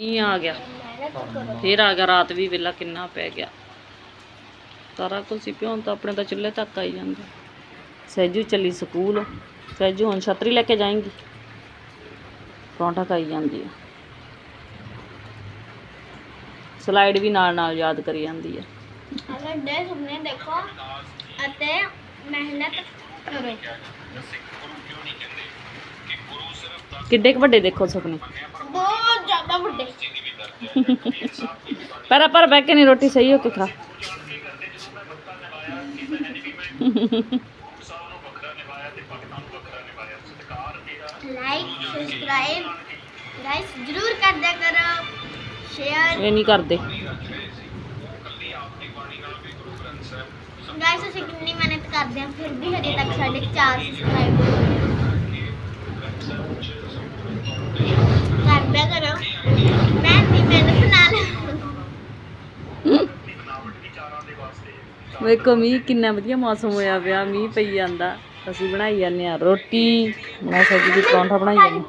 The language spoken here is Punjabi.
ਮੀਂਹ ਆ ਗਿਆ। ਫੇਰ ਆ ਗਿਆ ਰਾਤ ਵੀ ਵੇਲਾ ਕਿੰਨਾ ਪੈ ਗਿਆ। ਸਾਰਾ ਕੁਝ ਸੀ ਪਿਉਣ ਤਾਂ ਆਪਣੇ ਤਾਂ ਚੁੱਲ੍ਹੇ ਤੱਕ ਆਈ ਜਾਂਦਾ। ਸਹਿਜੂ ਚੱਲੀ ਸਕੂਲ। ਸਹਿਜੂ ਹੁਣ ਛਤਰੀ ਲੈ ਕੇ ਜਾਏਂਗੀ। ਪਰੌਂਠਾ ਖਾਈ ਜਾਂਦੀ ਹੈ ਸਲਾਈਡ ਵੀ ਨਾਲ ਨਾਲ ਯਾਦ ਕਰੀ ਜਾਂਦੀ ਹੈ ਅਗਰ ਦੇ ਸੁਪਨੇ ਦੇਖੋ ਅਤੇ ਮਿਹਨਤ ਕਰੋ। ਕਿੱਡੇ ਕੁ ਵੱਡੇ ਦੇਖੋ ਸੁਪਨੇ? ज़्यादा बुड्ढे पर पर बैके नहीं रोटी सही हो के खा लाइक सब्सक्राइब गाइस ज़रूर कर दे करो। शेयर ये नहीं करते गाइस ऐसे कितनी मेहनत करते हैं फिर भी हजे तक साढ़े चार सब्सक्राइब ਵੇਖੋ, ਮੀਂਹ ਕਿੰਨਾ ਵਧੀਆ ਮੌਸਮ ਹੋਇਆ ਪਿਆ, ਮੀਂਹ ਪਈ ਜਾਂਦਾ। ਅਸੀਂ ਬਣਾਈ ਜਾਂਦੇ ਆ ਰੋਟੀ ਮੈਂ ਸਬਜ਼ੀ ਦੀ ਪਰੌਂਠਾ ਬਣਾਈ ਜਾਂਦੇ